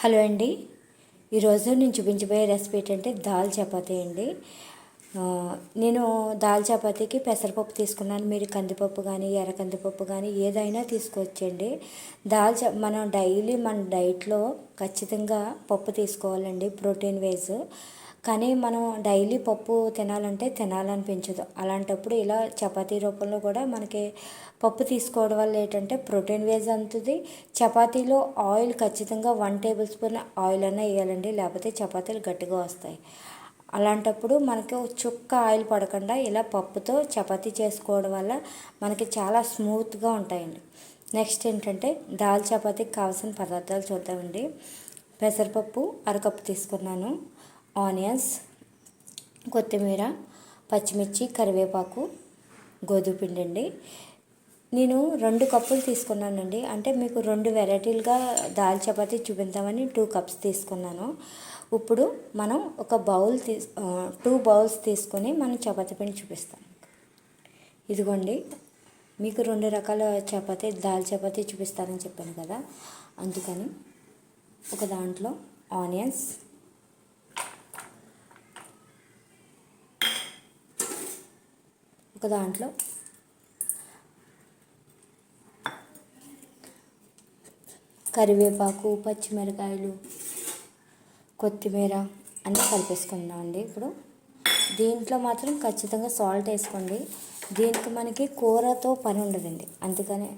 Hello అండి. ఈరోజు నేను చూపించబోయే రెసిపీ ఏంటంటే దాల్ చపాతీ అండి. నేను దాల్ చపాతీకి పెసరపప్పు తీసుకున్నాను. మీరు కందిపప్పు కానీ ఎర్ర కందిపప్పు కానీ ఏదైనా తీసుకోవచ్చండి. దాల్ చ మనం డైలీ మన డైట్లో ఖచ్చితంగా పప్పు తీసుకోవాలండి ప్రోటీన్ వేస్ కానీ మనం డైలీ పప్పు తినాలంటే తినాలనిపించదు అలాంటప్పుడు ఇలా చపాతీ రూపంలో కూడా మనకి పప్పు తీసుకోవడం వల్ల ఏంటంటే ప్రోటీన్ వేజ్ అందుతుంది. చపాతీలో ఆయిల్ ఖచ్చితంగా వన్ టేబుల్ స్పూన్ ఆయిల్ అన్న వేయాలండి. లేకపోతే చపాతీలు గట్టిగా వస్తాయి. అలాంటప్పుడు మనకి చుక్క ఆయిల్ పడకుండా ఇలా పప్పుతో చపాతీ చేసుకోవడం వల్ల మనకి చాలా స్మూత్గా ఉంటాయండి. నెక్స్ట్ ఏంటంటే దాల్ చపాతీకి కావాల్సిన పదార్థాలు చూద్దామండి. పెసరపప్పు అరకప్పు తీసుకున్నాను. ఆనియన్స్ కొత్తిమీర పచ్చిమిర్చి కరివేపాకు గోధుమ పిండి అండి. నేను రెండు కప్పులు తీసుకున్నానండి. అంటే మీకు రెండు వెరైటీలుగా దాల్ చపాతీ చూపిద్దామని టూ కప్స్ తీసుకున్నాను. ఇప్పుడు మనం ఒక బౌల్ తీ టూ బౌల్స్ తీసుకొని మనం చపాతి పిండి చూపిస్తాం. ఇదిగోండి. మీకు రెండు రకాల చపాతీ దాల్ చపాతీ చూపిస్తానని చెప్పాను కదా. అందుకని ఒక దాంట్లో ఆనియన్స్ ఒక దాంట్లో. కరివేపాకు పచ్చిమిరకాయలు కొత్తిమీర అన్నీ కలిపేసుకుందాం అండి ఇప్పుడు. దీంట్లో మాత్రం ఖచ్చితంగా సాల్ట్ వేసుకోండి. దీనికి మనకి కూరతో పని ఉండదండి. అందుకనే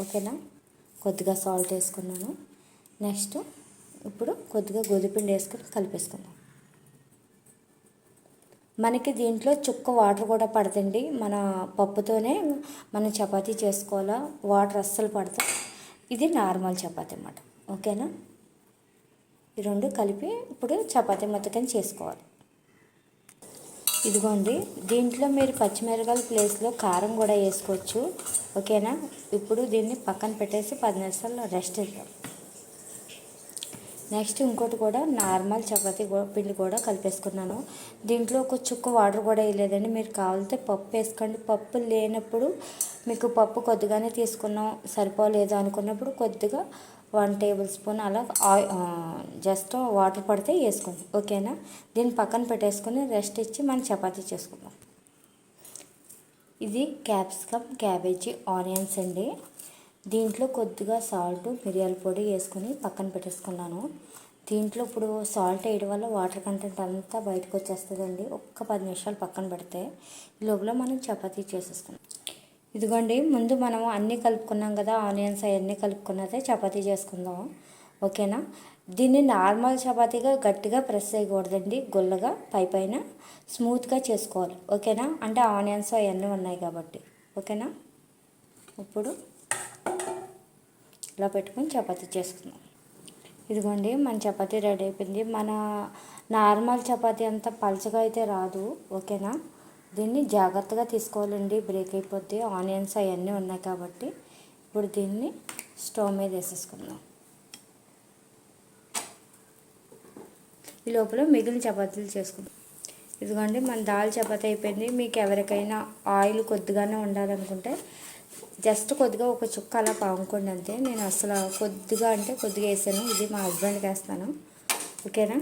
ఓకేనా? కొద్దిగా సాల్ట్ వేసుకున్నాను. నెక్స్ట్ ఇప్పుడు కొద్దిగా గోధుమపిండి వేసుకొని కలిపేసుకుందాం. మనకి దీంట్లో చుక్క వాటర్ కూడా పడుతుంది మన పప్పుతోనే మనం చపాతీ చేసుకోవాలా? వాటర్ అస్సలు పడతాం ఇది నార్మల్ చపాతీ అన్నమాట. ఓకేనా? ఈ రెండు కలిపి ఇప్పుడు చపాతీ మొత్తకని చేసుకోవాలి. ఇదిగోండి. దీంట్లో మీరు పచ్చిమిరకాయల ప్లేస్లో కారం కూడా వేసుకోవచ్చు. ఓకేనా? ఇప్పుడు దీన్ని పక్కన పెట్టేసి పది నిమిషాలు రెస్ట్ ఇద్దాం. నెక్స్ట్ ఇంకోటి కూడా నార్మల్ చపాతీ పిండి కూడా కలిపేసుకున్నాను. దీంట్లో ఒక చుక్క వాటర్ కూడా వేయలేదండి. మీరు కావాలంటే పప్పు వేసుకోండి. పప్పు లేనప్పుడు మీకు పప్పు కొద్దిగానే తీసుకున్నాం సరిపోలేదు అనుకున్నప్పుడు కొద్దిగా వన్ టేబుల్ స్పూన్ అలా ఆయిల్ జస్ట్ వాటర్ పడితే వేసుకోండి. ఓకేనా? దీన్ని పక్కన పెట్టేసుకొని రెస్ట్ ఇచ్చి మనం చపాతీ చేసుకుందాం. ఇది క్యాప్సికమ్ క్యాబేజీ ఆనియన్స్ అండి. దీంట్లో కొద్దిగా సాల్ట్ మిరియాల పొడి వేసుకొని పక్కన పెట్టేసుకున్నాను. దీంట్లో ఇప్పుడు సాల్ట్ వేయడం వల్ల వాటర్ కంటెంట్ అంతా బయటకు వచ్చేస్తుందండి. ఒక్క పది నిమిషాలు పక్కన పెడితే ఈ లోపల మనం చపాతీ చేసేసుకున్నాం ఇదిగోండి ముందు మనం అన్నీ కలుపుకున్నాం కదా ఆనియన్స్ అవన్నీ కలుపుకున్నదే చపాతీ చేసుకుందాం. ఓకేనా? దీన్ని నార్మల్ చపాతీగా గట్టిగా ప్రెస్ చేయకూడదండి. గుల్లగా పై పైన స్మూత్గా చేసుకోవాలి. ఓకేనా? అంటే ఆనియన్స్ అవన్నీ ఉన్నాయి కాబట్టి. ఓకేనా? ఇప్పుడు ఇలా పెట్టుకొని చపాతీ చేసుకుందాం ఇదిగోండి మన చపాతీ రెడీ అయిపోయింది. మన నార్మల్ చపాతీ అంత పలచగా అయితే రాదు ఓకేనా? దీన్ని జాగ్రత్తగా తీసుకోవాలండి. బ్రేక్ అయిపోద్ది. ఆనియన్స్ అవన్నీ ఉన్నాయి కాబట్టి ఇప్పుడు దీన్ని స్టవ్ మీద వేసేసుకుందాం. ఈ లోపల మిగిలిన చపాతీలు చేసుకుందాం. ఇదిగోండి మన దాల్ చపాతీ అయిపోయింది. మీకు ఎవరికైనా ఆయిల్ కొద్దిగానే ఉండాలనుకుంటే జస్ట్ కొద్దిగా ఒక చుక్క అలా పాముకోండి అంతే. నేను అసలు కొద్దిగా అంటే కొద్దిగా వేసాను. ఇది మా హస్బెండ్కి వేస్తాను. ఓకేనా?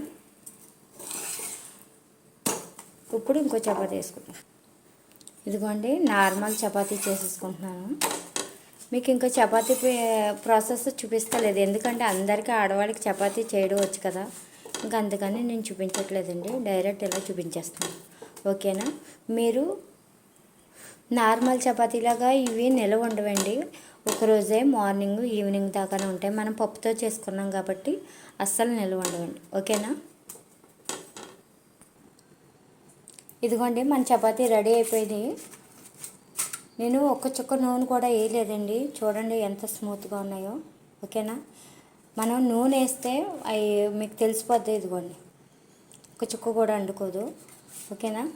ఇప్పుడు ఇంకో చపాతీ వేసుకుంటాను ఇదిగోండి నార్మల్ చపాతీ చేసేసుకుంటున్నాను. మీకు ఇంకా చపాతీ ప్రాసెస్ చూపిస్తలేదు. ఎందుకంటే అందరికీ ఆడవాళ్ళకి చపాతీ చేయడం వచ్చు కదా. ఇంకా అందుకని నేను చూపించట్లేదండి. డైరెక్ట్ ఇలా చూపించేస్తాను. ఓకేనా? మీరు నార్మల్ చపాతీలాగా ఇవి నిలవ ఉండవండి ఒకరోజే మార్నింగ్ ఈవినింగ్ దాకానే ఉంటాయి. మనం పప్పుతో చేసుకున్నాం కాబట్టి అస్సలు నిలవ ఉండవండి ఓకేనా? ఇదిగోండి మన చపాతీ రెడీ అయిపోయింది. నేను ఒక్క చుక్క నూనె కూడా వేయలేదండి. చూడండి ఎంత స్మూత్గా ఉన్నాయో. ఓకేనా? మనం నూనె వేస్తే అవి మీకు తెలిసిపోద్ది ఇదిగోండి. ఒక చుక్క కూడా అండుకోదు ఓకేనా?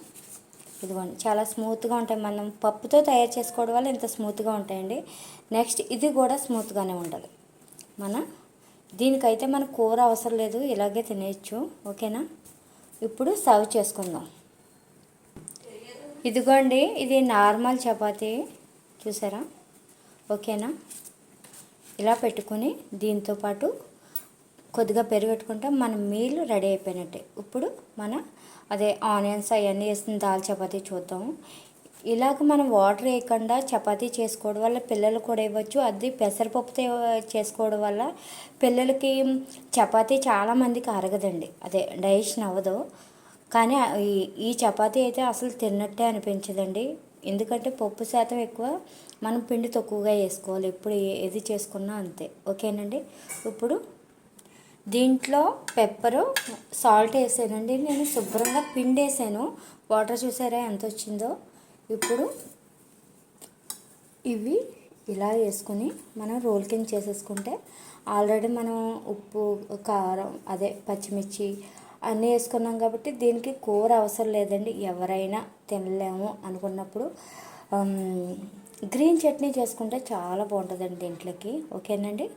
ఇదిగోండి. చాలా స్మూత్గా ఉంటాయి. మనం పప్పుతో తయారు చేసుకోవడం వల్ల ఇంత స్మూత్గా ఉంటాయండి. నెక్స్ట్ ఇది కూడా స్మూత్గానే ఉంటుంది. మన దీనికైతే మన కూర అవసరం లేదు. ఇలాగే తినేయచ్చు. ఓకేనా? ఇప్పుడు సర్వ్ చేసుకుందాం. ఇదిగోండి. ఇది నార్మల్ చపాతీ. చూసారా? ఓకేనా? ఇలా పెట్టుకొని దీంతో పాటు కొద్దిగా పెరుగెట్టుకుంటే మన మీల్ రెడీ అయిపోయినట్టే. ఇప్పుడు మన అదే ఆనియన్స్ అవన్నీ వేసిన దాల్ చపాతీ చూద్దాము. ఇలాగ మనం వాటర్ వేయకుండా చపాతీ చేసుకోవడం వల్ల పిల్లలు కూడా ఇవ్వచ్చు. అది పెసరపప్పుతో చేసుకోవడం వల్ల పిల్లలకి చపాతీ చాలామందికి అరగదండి. అదే డైజెషన్ అవ్వదు. కానీ ఈ ఈ చపాతీ అయితే అసలు తిన్నట్టే అనిపించదండి. ఎందుకంటే పప్పు శాతం ఎక్కువ మనం పిండి తక్కువగా వేసుకోవాలి. ఎప్పుడు ఏది చేసుకున్నా అంతే. ఓకేనండి? ఇప్పుడు దీంట్లో పెప్పరు సాల్ట్ వేసానండి. నేను శుభ్రంగా పిండి వేసాను వాటర్ చూసారా ఎంత వచ్చిందో? ఇప్పుడు ఇవి ఇలా వేసుకుని మనం రోల్ కింద చేసేసుకుంటే ఆల్రెడీ మనం ఉప్పు కారం అదే పచ్చిమిర్చి అన్నీ వేసుకున్నాం కాబట్టి దీనికి కూర అవసరం లేదండి. ఎవరైనా తినలేము అనుకున్నప్పుడు గ్రీన్ చట్నీ చేసుకుంటే చాలా బాగుంటుందండి దీంట్లోకి. ఓకేనండి?